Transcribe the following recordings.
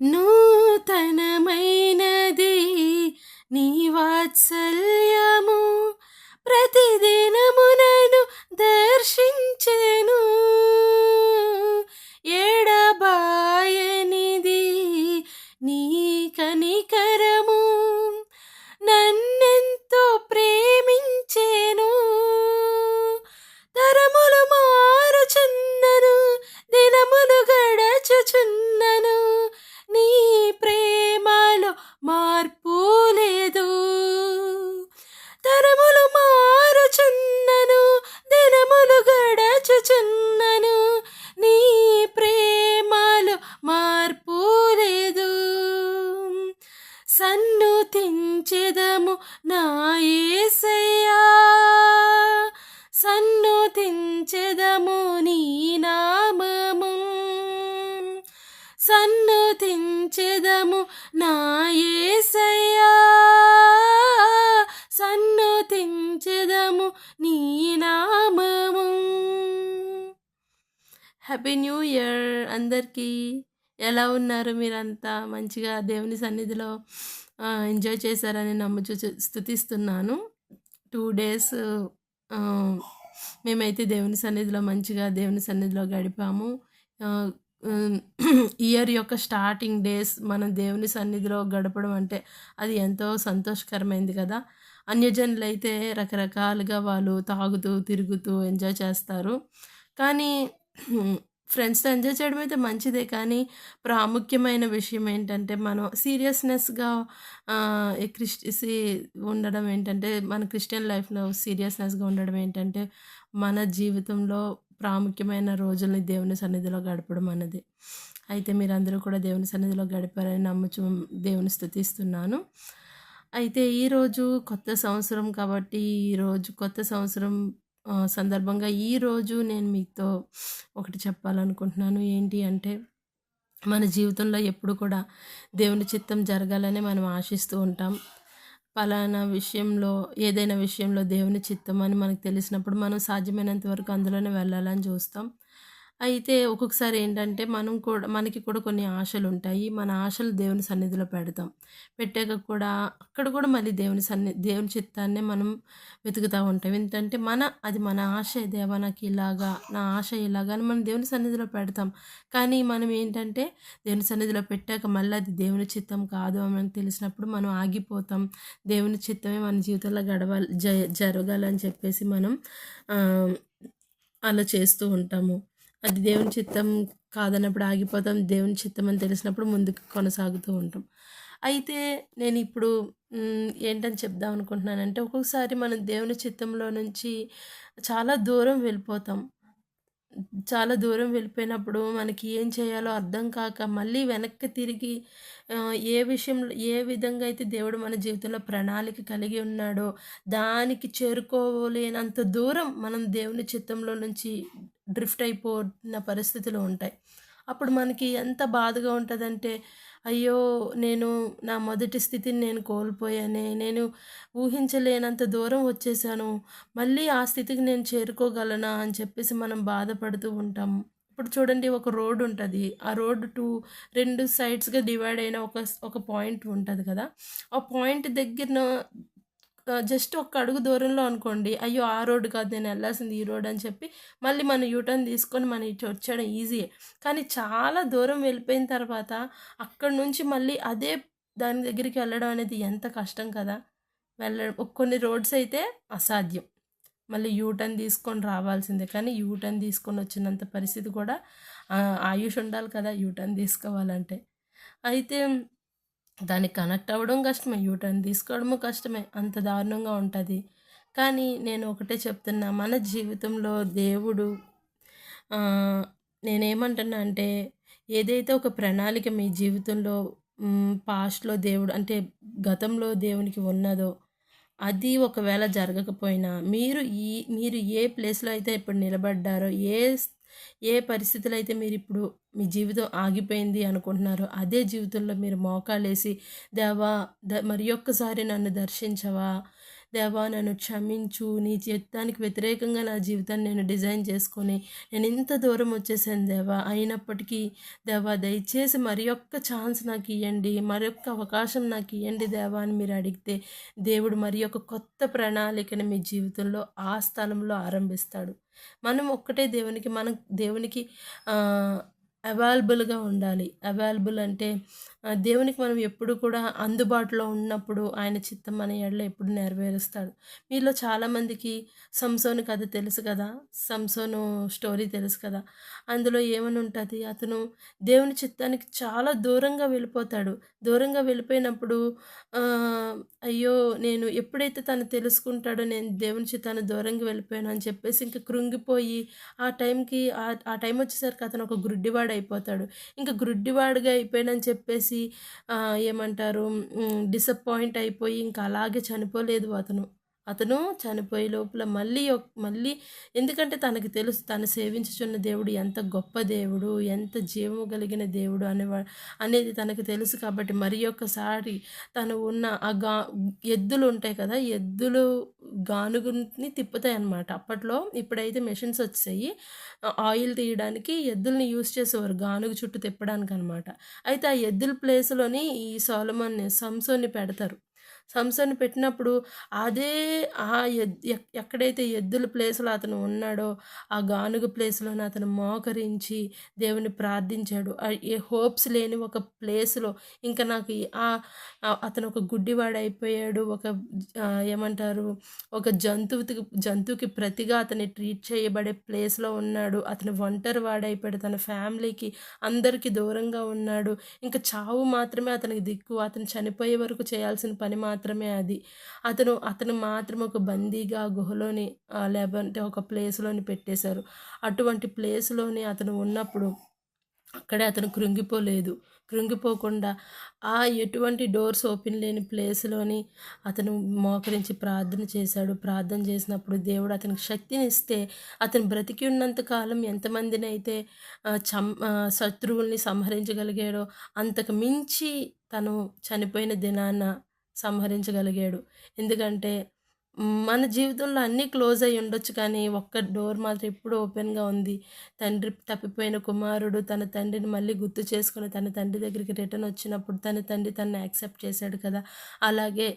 నూతన happy new year అందరికీ. ఎలా ఉన్నారు మీరంతా? మంచిగా దేవుని సన్నిధిలో ఎంజాయ్ చేశారని నమ్ముచు స్థుతిస్తున్నాను టూ డేస్ మేమైతే దేవుని సన్నిధిలో మంచిగా దేవుని సన్నిధిలో గడిపాము. ఇయర్ యొక్క స్టార్టింగ్ డేస్ మనం దేవుని సన్నిధిలో గడపడం అంటే అది ఎంతో సంతోషకరమైంది కదా. అన్యజనులు అయితే రకరకాలుగా వాళ్ళు తాగుతూ తిరుగుతూ ఎంజాయ్ చేస్తారు. కానీ ఫ్రెండ్స్తో ఎంజాయ్ చేయడం అయితే మంచిదే. కానీ ప్రాముఖ్యమైన విషయం ఏంటంటే మనం సీరియస్నెస్గా క్రిస్టి ఉండడం ఏంటంటే మన క్రిస్టియన్ లైఫ్లో సీరియస్నెస్గా ఉండడం ఏంటంటే మన జీవితంలో ప్రాముఖ్యమైన రోజుల్ని దేవుని సన్నిధిలో గడపడం అన్నది. అయితే మీరందరూ కూడా దేవుని సన్నిధిలో గడిపారని నమ్ముచు దేవుని స్థుతిస్తున్నాను. అయితే ఈరోజు కొత్త సంవత్సరం కాబట్టి ఈరోజు కొత్త సంవత్సరం సందర్భంగా ఈరోజు నేను మీతో ఒకటి చెప్పాలనుకుంటున్నాను. ఏంటి అంటే మన జీవితంలో ఎప్పుడు కూడా దేవుని చిత్తం జరగాలని మనం ఆశిస్తూ ఉంటాం. పలానా విషయంలో ఏదైనా విషయంలో దేవుని చిత్తం అని మనకు తెలిసినప్పుడు మనం సాధ్యమైనంత వరకు అందులోనే వెళ్ళాలని చూస్తాం. అయితే ఒక్కొక్కసారి ఏంటంటే మనం కూడా మనకి కూడా కొన్ని ఆశలు ఉంటాయి మన ఆశలు దేవుని సన్నిధిలో పెడతాం. పెట్టాక కూడా అక్కడ కూడా మళ్ళీ దేవుని సన్ని దేవుని చిత్తాన్నే మనం వెతుకుతూ ఉంటాం. ఏంటంటే మన అది మన ఆశ దేవా నాకు ఇలాగా నా ఆశ ఇలాగా అని మనం దేవుని సన్నిధిలో పెడతాం. కానీ మనం ఏంటంటే దేవుని సన్నిధిలో పెట్టాక మళ్ళీ అది దేవుని చిత్తం కాదు అని మనకు తెలిసినప్పుడు మనం ఆగిపోతాం. దేవుని చిత్తమే మన జీవితంలో గడవాలి జ జరగాలని చెప్పేసి మనం అలా చేస్తూ ఉంటాము. అది దేవుని చిత్తం కాదన్నప్పుడు ఆగిపోతాం దేవుని చిత్తం అని తెలిసినప్పుడు ముందుకు కొనసాగుతూ ఉంటాం. అయితే నేను ఇప్పుడు ఏంటని చెప్దాం అనుకుంటున్నానంటే ఒక్కొక్కసారి మనం దేవుని చిత్తంలో నుంచి చాలా దూరం వెళ్ళిపోతాం. చాలా దూరం వెళ్ళిపోయినప్పుడు మనకి ఏం చేయాలో అర్థం కాక మళ్ళీ వెనక్కి తిరిగి ఏ విషయంలో ఏ విధంగా అయితే దేవుడు మన జీవితంలో ప్రణాళిక కలిగి ఉన్నాడో దానికి చేరుకోలేనంత దూరం మనం దేవుని చిత్తంలో నుంచి డ్రిఫ్ట్ అయిపోయిన పరిస్థితులు ఉంటాయి. అప్పుడు మనకి ఎంత బాధగా ఉంటుందంటే అయ్యో నేను నా మొదటి స్థితిని నేను కోల్పోయానే నేను ఊహించలేనంత దూరం వచ్చేసాను మళ్ళీ ఆ స్థితికి నేను చేరుకోగలనా అని చెప్పేసి మనం బాధపడుతూ ఉంటాం. ఇప్పుడు చూడండి ఒక రోడ్ ఉంటుంది. ఆ రోడ్ టూ రెండు సైడ్స్గా డివైడ్ అయిన ఒక ఒక పాయింట్ ఉంటుంది కదా. ఆ పాయింట్ దగ్గర జస్ట్ ఒక అడుగు దూరంలో అనుకోండి అయ్యో ఆ రోడ్డు కాదు నేను వెళ్ళాల్సింది ఈ రోడ్ అని చెప్పి మళ్ళీ మనం యూటర్న్ తీసుకొని మనం ఇటు వచ్చాడు ఈజీయే కానీ చాలా దూరం వెళ్ళిపోయిన తర్వాత అక్కడ నుంచి మళ్ళీ అదే దాని దగ్గరికి వెళ్ళడం అనేది ఎంత కష్టం కదా! వెళ్ళడం కొన్ని రోడ్స్ అయితే అసాధ్యం. మళ్ళీ యూటర్న్ తీసుకొని రావాల్సిందే. కానీ యూటర్న్ తీసుకొని వచ్చినంత పరిస్థితి కూడా ఆయుష్ ఉండాలి కదా యూటర్న్ తీసుకోవాలంటే. అయితే దానికి కనెక్ట్ అవ్వడం కష్టమే యూటర్న్ తీసుకోవడము కష్టమే అంత దారుణంగా ఉంటుంది. కానీ నేను ఒకటే చెప్తున్నా మన జీవితంలో దేవుడు నేనేమంటున్నా అంటే ఏదైతే ఒక ప్రణాళిక మీ జీవితంలో పాస్ట్లో దేవుడు అంటే గతంలో దేవునికి ఉన్నదో అది ఒకవేళ జరగకపోయినా మీరు ఈ మీరు ఏ ప్లేస్లో అయితే ఇప్పుడు నిలబడ్డారో ఏ ఏ పరిస్థితులు అయితే మీరు ఇప్పుడు మీ జీవితం ఆగిపోయింది అనుకుంటున్నారో అదే జీవితంలో మీరు మోకాలేసి దేవా ద మరి ఒక్కసారి నన్ను దర్శించవా? దేవా నన్ను క్షమించు. నీ చిత్తానికి వ్యతిరేకంగా నా జీవితాన్ని నేను డిజైన్ చేసుకొని నేను ఇంత దూరం వచ్చేసాను దేవా. అయినప్పటికీ దేవా దయచేసి మరి ఒక్క ఛాన్స్ నాకు ఇవ్వండి మరి ఒక్క అవకాశం నాకు ఇవ్వండి దేవా అని మీరు అడిగితే దేవుడు మరి ఒక కొత్త ప్రణాళికను మీ జీవితంలో ఆ స్థలంలో ఆరంభిస్తాడు. మనం ఒక్కటే దేవునికి మనం దేవునికి అవైలబుల్గా ఉండాలి. అవైలబుల్ అంటే దేవునికి మనం ఎప్పుడు కూడా అందుబాటులో ఉన్నప్పుడు ఆయన చిత్తం మన ఎడలో ఎప్పుడు నెరవేరుస్తాడు. మీలో చాలామందికి సంసోను కథ తెలుసు కదా? సంసోను స్టోరీ తెలుసు కదా? అందులో ఏమని ఉంటుంది అతను దేవుని చిత్తానికి చాలా దూరంగా వెళ్ళిపోతాడు. దూరంగా వెళ్ళిపోయినప్పుడు అయ్యో నేను ఎప్పుడైతే తను తెలుసుకుంటాడో నేను దేవుని చిత్తాన్ని దూరంగా వెళ్ళిపోయాను అని చెప్పేసి ఇంకా కృంగిపోయి ఆ టైంకి ఆ ఆ టైం వచ్చేసరికి అతను ఒక గుడ్డివాడు అయిపోతాడు ఇంకా గుడ్డివాడుగా అయిపోయానని చెప్పేసి చూసి ఏమంటారు డిసప్పాయింట్ అయిపోయి ఇంకా అలాగే చనిపోలేదు అతను. అతను చనిపోయే లోపల మళ్ళీ మళ్ళీ ఎందుకంటే తనకి తెలుసు తను సేవించుచున్న దేవుడు ఎంత గొప్ప దేవుడు ఎంత జీవము కలిగిన దేవుడు అనేవా అనేది తనకు తెలుసు కాబట్టి మరి ఒక్కసారి తను ఉన్న ఆ గా ఎద్దులు ఉంటాయి కదా ఎద్దులు గానుగుని తిప్పుతాయి అన్నమాట అప్పట్లో ఇప్పుడైతే మెషిన్స్ వచ్చాయి ఆయిల్ తీయడానికి ఎద్దుల్ని యూస్ చేసేవారు గానుగు చుట్టూ తిప్పడానికి అనమాట అయితే ఆ ఎద్దుల ప్లేస్లోని ఈ సోలమన్ సంసోన్ని పెడతారు. సంసోన్ని పెట్టినప్పుడు అదే ఆ ఎక్- ఎక్కడైతే ఎద్దుల ప్లేస్లో అతను ఉన్నాడో ఆ గానుగ ప్లేస్లోనే అతను మోకరించి దేవుని ప్రార్థించాడు. ఏ హోప్స్ లేని ఒక ప్లేస్లో ఇంకా నాకు ఆ అతను ఒక గుడ్డివాడైపోయాడు అయిపోయాడు. ఒక ఏమంటారు? ఒక జంతువుకి జంతువుకి ప్రతిగా అతని ట్రీట్ చేయబడే ప్లేస్లో ఉన్నాడు. అతను ఒంటరి వాడైపోయాడు. తన ఫ్యామిలీకి అందరికీ దూరంగా ఉన్నాడు. ఇంకా చావు మాత్రమే అతనికి దిక్కు. అతను చనిపోయే వరకు చేయాల్సిన పని మాత్రమే మాత్రమే అది. అతను అతను మాత్రం ఒక బందీగా గుహలోని ఆ, లేదంటే ఒక ప్లేస్లోని పెట్టేశారు. అటువంటి ప్లేస్లోని అతను ఉన్నప్పుడు అక్కడే అతను కృంగిపోలేదు. కృంగిపోకుండా ఆ ఎటువంటి డోర్స్ ఓపెన్ లేని ప్లేస్లోని అతను మోకరించి ప్రార్థన చేశాడు. ప్రార్థన చేసినప్పుడు దేవుడు అతనికి శక్తిని ఇస్తే అతను బ్రతికి ఉన్నంత కాలం ఎంతమందిని అయితే చం శత్రువుల్ని సంహరించగలిగాడో అంతకు మించి తను చనిపోయిన దినాన సంహరించగలిగాడు. ఎందుకంటే మన జీవితంలో అన్నీ క్లోజ్ అయి ఉండొచ్చు కానీ ఒక్క డోర్ మాత్రం ఎప్పుడూ ఓపెన్గా ఉంది. తండ్రి తప్పిపోయిన కుమారుడు తన తండ్రిని మళ్ళీ గుర్తు చేసుకుని తన తండ్రి దగ్గరికి రిటర్న్ వచ్చినప్పుడు తన తండ్రి తనని యాక్సెప్ట్ చేశాడు కదా. అలాగే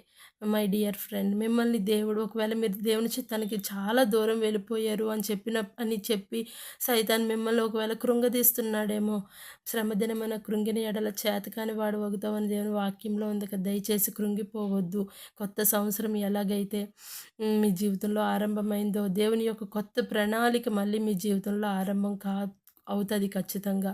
మై డియర్ ఫ్రెండ్ మిమ్మల్ని దేవుడు ఒకవేళ మీరు దేవుని చిత్తానికి చాలా దూరం వెళ్ళిపోయారు అని చెప్పిన అని చెప్పి సైతాన్ మిమ్మల్ని ఒకవేళ కృంగదీస్తున్నాడేమో శ్రమదినమైన కృంగిన ఎడల చేతకాని వాడు వగుతావని దేవుని వాక్యంలో ఉంది కదా. దయచేసి కృంగిపోవద్దు. కొత్త సంవత్సరం ఎలాగైతే మీ జీవితంలో ఆరంభమైందో దేవుని యొక్క కొత్త ప్రణాళిక మళ్ళీ మీ జీవితంలో ఆరంభం కా అవుతుంది ఖచ్చితంగా.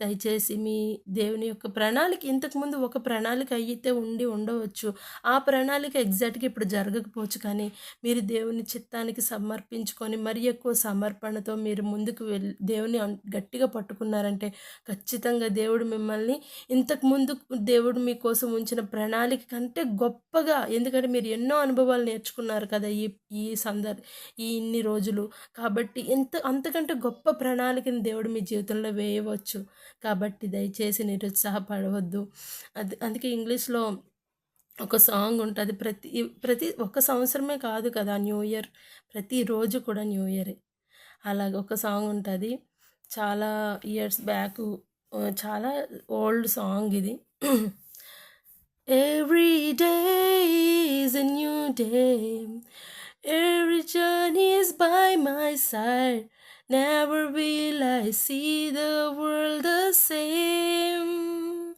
దయచేసి మీ దేవుని యొక్క ప్రణాళిక ఇంతకుముందు ఒక ప్రణాళిక అయితే ఉండి ఉండవచ్చు. ఆ ప్రణాళిక ఎగ్జాక్ట్గా ఇప్పుడు జరగకపోవచ్చు. కానీ మీరు దేవుని చిత్తానికి సమర్పించుకొని మరి ఎక్కువ సమర్పణతో మీరు ముందుకు వెళ్ళి దేవుని గట్టిగా పట్టుకున్నారంటే ఖచ్చితంగా దేవుడు మిమ్మల్ని ఇంతకుముందు దేవుడు మీకోసం ఉంచిన ప్రణాళిక కంటే గొప్పగా ఎందుకంటే మీరు ఎన్నో అనుభవాలు నేర్చుకున్నారు కదా ఈ ఈ సందర్ ఈ ఇన్ని రోజులు. కాబట్టి ఎంత అంతకంటే గొప్ప ప్రణాళికని దేవుడు మీ జీవితంలో వేయవచ్చు. కాబట్టి దయచేసి నిరుత్సాహపడవద్దు. అది అందుకే ఇంగ్లీష్లో ఒక సాంగ్ ఉంటుంది. ప్రతి ప్రతి ఒక సంవత్సరమే కాదు కదా న్యూ ఇయర్ ప్రతిరోజు కూడా న్యూ ఇయరే. అలాగ ఒక సాంగ్ ఉంటుంది. చాలా ఇయర్స్ బ్యాక్ చాలా ఓల్డ్ సాంగ్ ఇది. Every day is new day every journey journey by my my. Never will I see the world the same.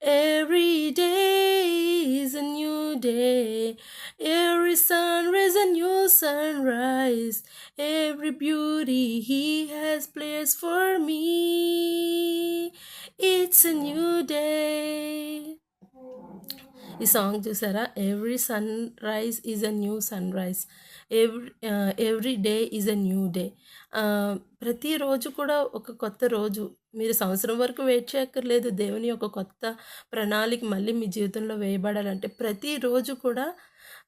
Every day is a new day. Every sunrise a new sunrise. Every beauty He has placed for me. It's a new day. ఈ song చూసారా? Every sunrise is a new sunrise every every day is a new day ప్రతిరోజు కూడా ఒక కొత్త రోజు. మీరు సంవత్సరం వరకు వెయిట్ చేయక్కర్లేదు. దేవుని యొక్క కొత్త ప్రణాళిక మళ్ళీ మీ జీవితంలో వేయబడాలంటే ప్రతిరోజు కూడా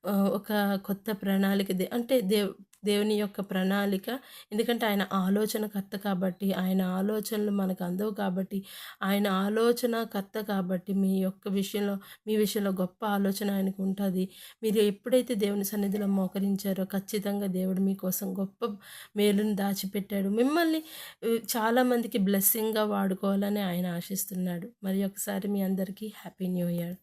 ఒక కొత్త ప్రణాళిక దే అంటే దేవ్ దేవుని యొక్క ప్రణాళిక. ఎందుకంటే ఆయన ఆలోచనకర్త కాబట్టి ఆయన ఆలోచనలు మనకు అందవు కాబట్టి ఆయన ఆలోచనకర్త కాబట్టి మీ యొక్క విషయంలో మీ విషయంలో గొప్ప ఆలోచన ఆయనకు ఉంటుంది. మీరు ఎప్పుడైతే దేవుని సన్నిధిలో మోకరించారో ఖచ్చితంగా దేవుడు మీకోసం గొప్ప మేలుని దాచిపెట్టాడు. మిమ్మల్ని చాలామందికి బ్లెస్సింగ్గా వాడుకోవాలని ఆయన ఆశిస్తున్నాడు. మరి ఒకసారి మీ అందరికీ హ్యాపీ న్యూ ఇయర్